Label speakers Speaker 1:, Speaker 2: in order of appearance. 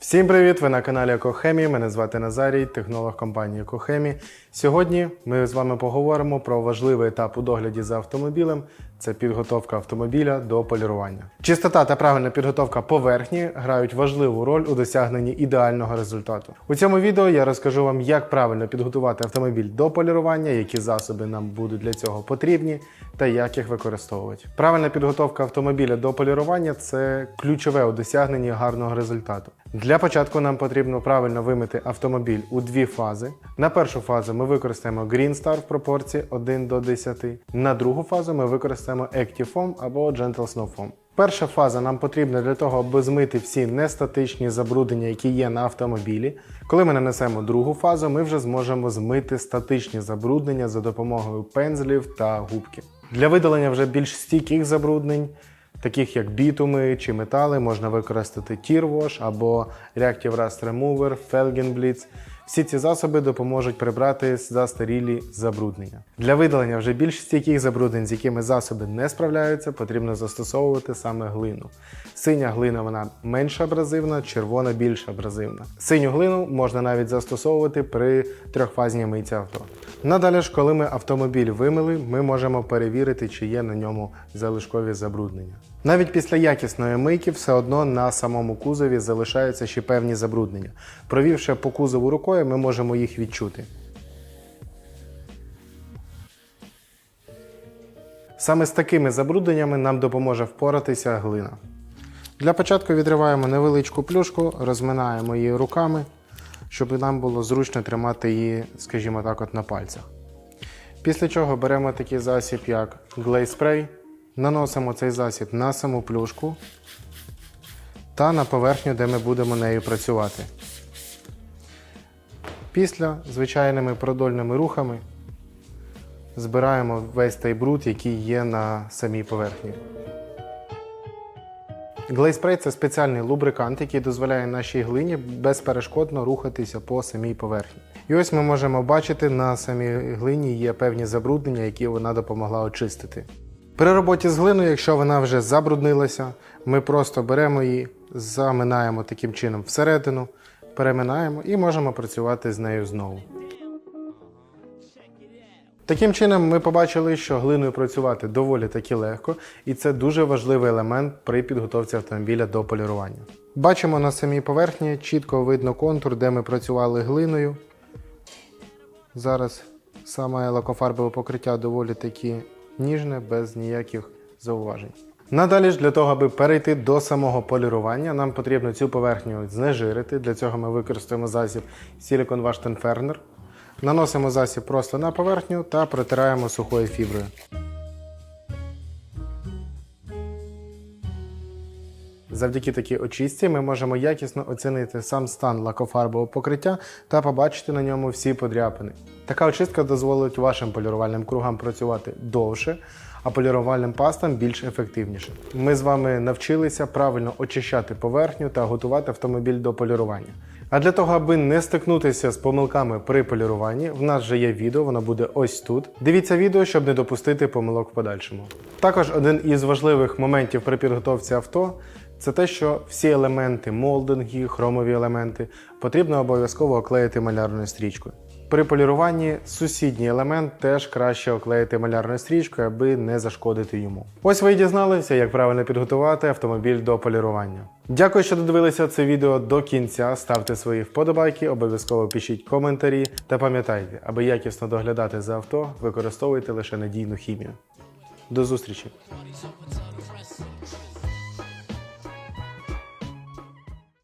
Speaker 1: Всім привіт! Ви на каналі Екохемі. Мене звати Назарій, технолог компанії Екохемі. Сьогодні ми з вами поговоримо про важливий етап у догляді за автомобілем це підготовка автомобіля до полірування. Чистота та правильна підготовка поверхні грають важливу роль у досягненні ідеального результату. У цьому відео я розкажу вам, як правильно підготувати автомобіль до полірування, які засоби нам будуть для цього потрібні та як їх використовувати. Правильна підготовка автомобіля до полірування це ключове у досягненні гарного результату. Для початку нам потрібно правильно вимити автомобіль у дві фази. На першу фазу ми використаємо Green Star в пропорції 1 до 10. На другу фазу ми використаємо Active Foam або Gentle Snow Foam. Перша фаза нам потрібна для того, аби змити всі нестатичні забруднення, які є на автомобілі. Коли ми нанесемо другу фазу, ми вже зможемо змити статичні забруднення за допомогою пензлів та губки. Для видалення вже більш стійких забруднень, таких як бітуми чи метали, можна використати Wash або Reactive Rust Remover, Felgen Blitz. Всі ці засоби допоможуть прибрати застарілі забруднення. Для видалення вже більш стійких забруднень, з якими засоби не справляються, потрібно застосовувати саме глину. Синя глина вона менш абразивна, червона більш абразивна. Синю глину можна навіть застосовувати при трьохфазній мийці авто. Надалі ж, коли ми автомобіль вимили, ми можемо перевірити, чи є на ньому залишкові забруднення. Навіть після якісної мийки все одно на самому кузові залишаються ще певні забруднення. Провівши по кузову рукою, ми можемо їх відчути. Саме з такими забрудненнями нам допоможе впоратися глина. Для початку відриваємо невеличку плюшку, розминаємо її руками, щоб нам було зручно тримати її, скажімо так, от на пальцях. Після чого беремо такий засіб, як Glaze Spray, наносимо цей засіб на саму плюшку та на поверхню, де ми будемо нею працювати. Після звичайними продольними рухами збираємо весь той бруд, який є на самій поверхні. Spray – це спеціальний лубрикант, який дозволяє нашій глині безперешкодно рухатися по самій поверхні. І ось ми можемо бачити, на самій глині є певні забруднення, які вона допомогла очистити. При роботі з глиною, якщо вона вже забруднилася, ми просто беремо її, заминаємо таким чином всередину, переминаємо і можемо працювати з нею знову. Таким чином, ми побачили, що глиною працювати доволі таки легко, і це дуже важливий елемент при підготовці автомобіля до полірування. Бачимо на самій поверхні, чітко видно контур, де ми працювали глиною. Зараз саме лакофарбове покриття доволі таки ніжне, без ніяких зауважень. Надалі ж для того, аби перейти до самого полірування, нам потрібно цю поверхню знежирити. Для цього ми використаємо засіб Silicon Wash Tenferner. Наносимо засіб просто на поверхню та протираємо сухою фіброю. Завдяки такій очистці ми можемо якісно оцінити сам стан лакофарбового покриття та побачити на ньому всі подряпини. Така очистка дозволить вашим полірувальним кругам працювати довше, а полірувальним пастам більш ефективніше. Ми з вами навчилися правильно очищати поверхню та готувати автомобіль до полірування. А для того, аби не стикнутися з помилками при поліруванні, в нас вже є відео, воно буде ось тут. Дивіться відео, щоб не допустити помилок в подальшому. Також один із важливих моментів при підготовці авто це те, що всі елементи, молдинги, хромові елементи потрібно обов'язково оклеїти малярною стрічкою. При поліруванні сусідній елемент теж краще оклеїти малярною стрічкою, аби не зашкодити йому. Ось ви дізналися, як правильно підготувати автомобіль до полірування. Дякую, що додивилися це відео до кінця. Ставте свої вподобайки, обов'язково пишіть коментарі та пам'ятайте, аби якісно доглядати за авто, використовуйте лише надійну хімію. До зустрічі!